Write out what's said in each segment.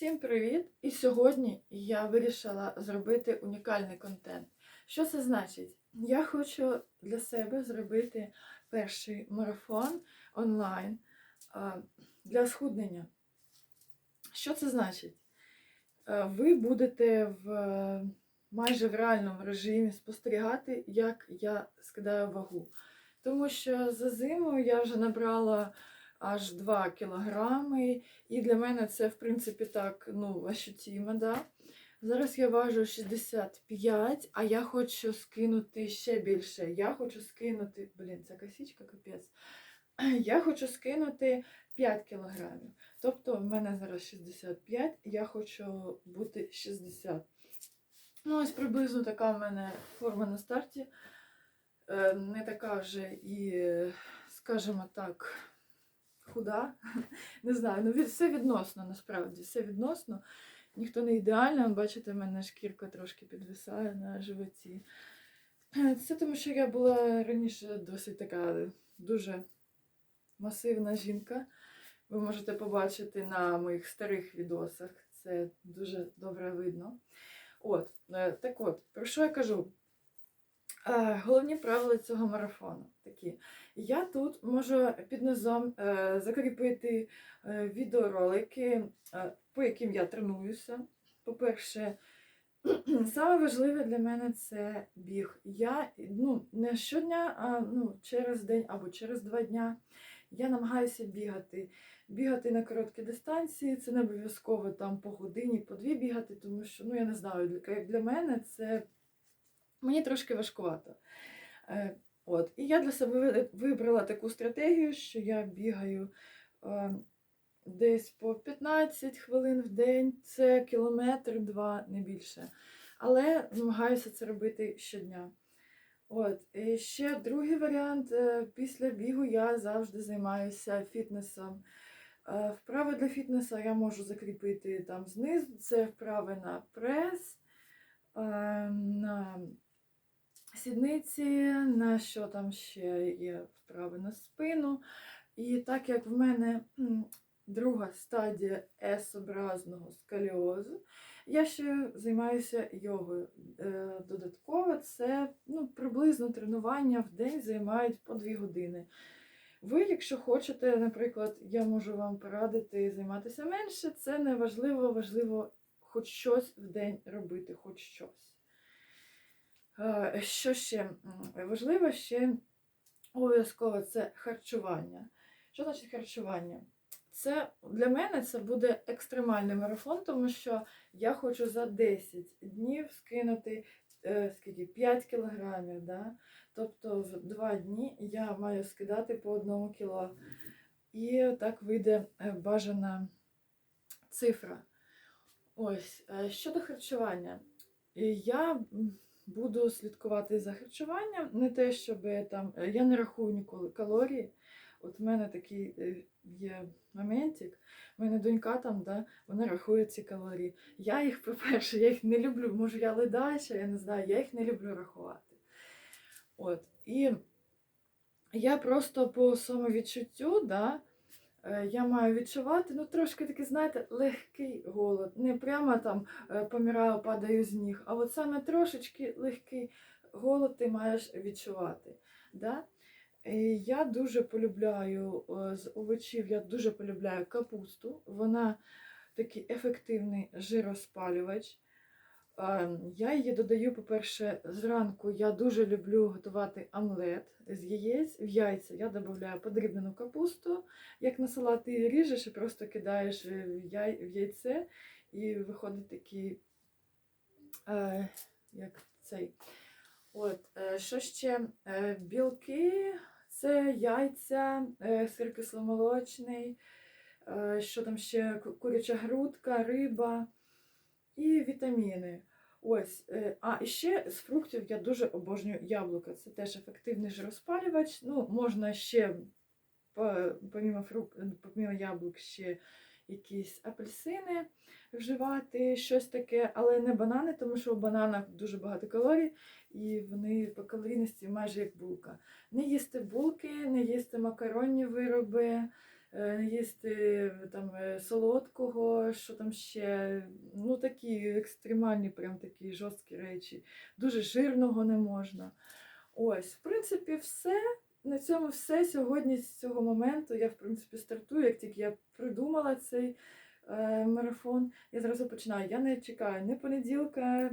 Всім привіт! І сьогодні я вирішила зробити унікальний контент. Що це значить? Я хочу для себе зробити перший марафон онлайн для схуднення. Що це значить? Ви будете в е, майже в реальному режимі спостерігати, як я скидаю вагу. Тому що за зиму я вже набрала аж 2 кілограми, і для мене це, в принципі, так ну, ощутимо. Да? Зараз я важу 65, а я хочу скинути ще більше. Я хочу скинути, блін, це косичка, капець. Я хочу скинути 5 кілограмів. Тобто в мене зараз 65, я хочу бути 60. Ну, ось приблизно така в мене форма на старті. Е, Не така вже і, скажімо так, худа. Не знаю, ну все відносно, насправді, все відносно. Ніхто не ідеальний, бачите, в мене шкірка трошки підвисає на животі. Це тому, що я була раніше досить така дуже масивна жінка. Ви можете побачити на моїх старих відосах. Це дуже добре видно. От, е, так от, про що я кажу? Е, Головні правила цього марафону такі. Я тут можу під низом е, закріпити е, відеоролики, по яким я тренуюся. По-перше, саме важливе для мене це біг. Я ну, не щодня, а ну, через день або через два дня я намагаюся бігати. Бігати на короткі дистанції, це не обов'язково там по годині, по дві бігати, тому що, ну я не знаю, як для мене це мені трошки важкувато. Е, От. І я для себе вибрала таку стратегію, що я бігаю е, десь по 15 хвилин в день, це кілометр-два, не більше. Але намагаюся це робити щодня. От. І ще другий варіант. е, Після бігу я завжди займаюся фітнесом. Е, Вправи для фітнесу я можу закріпити там знизу. Це вправи на прес, е, на сідниці, на що там ще є вправи на спину. І так як в мене друга стадія S-образного сколіозу, я ще займаюся йогою. Е, Додатково це ну, приблизно тренування в день займають по 2 години. Ви, якщо хочете, наприклад, я можу вам порадити займатися менше, це не важливо, важливо хоч щось в день робити, хоч щось. Е, Що ще важливо, ще обов'язково це харчування. Що значить харчування? Це для мене це буде екстремальний марафон, тому що я хочу за 10 днів скинути е, скільки, 5 кілограмів. Да? Тобто в 2 дні я маю скидати по 1 кіло. І так вийде е, бажана цифра. Ось, щодо харчування. Я буду слідкувати за харчуванням, не те, щоб там. е, Я не рахую ніколи калорії. От в мене такий е, є моментик. У мене донька там, да, вона рахує ці калорії. Я їх, по-перше, я їх не люблю. Може, я ледача, я не знаю, я їх не люблю рахувати. От. І я просто по самовідчуттю, да, я маю відчувати, ну, трошки такий, знаєте, легкий голод. Не прямо там е, помираю, падаю з ніг, а от саме трошечки легкий голод ти маєш відчувати. Да? Я дуже полюбляю е, з овочів, я дуже полюбляю капусту. Вона такий ефективний жироспалювач. Е, Я її додаю, по-перше, зранку я дуже люблю готувати омлет з яєць. В яйця я додаю подрібнену капусту, як на салат ти її ріжеш і просто кидаєш в яй- в яйце, і виходить такий, е, як цей. От, е, що ще? Е, Білки, це яйця, е, сир кисломолочний, що там ще куряча грудка, риба і вітаміни. Ось, е, а ще з фруктів я дуже обожнюю яблука. Це теж ефективний жироспалювач. Ну, можна ще помімо фрук, помімо яблук ще якісь апельсини вживати, щось таке, але не банани, тому що в бананах дуже багато калорій, і вони по калорійності майже як булка. Не їсти булки, не їсти макаронні вироби, не їсти там е, солодкого, що там ще, ну такі екстремальні, прям такі жорсткі речі. Дуже жирного не можна. Ось, в принципі, все. На цьому все. Сьогодні з цього моменту я, в принципі, стартую, як тільки я придумала цей е, марафон, я зразу починаю. Я не чекаю ні понеділка,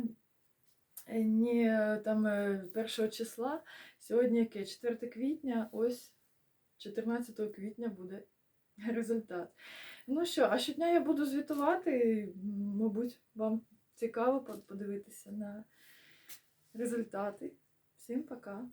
е, ні е, там е, першого числа. Сьогодні яке? 4 квітня, ось 14 квітня буде результат. Ну що, а щодня я буду звітувати. Мабуть, вам цікаво подивитися на результати. Всім пока!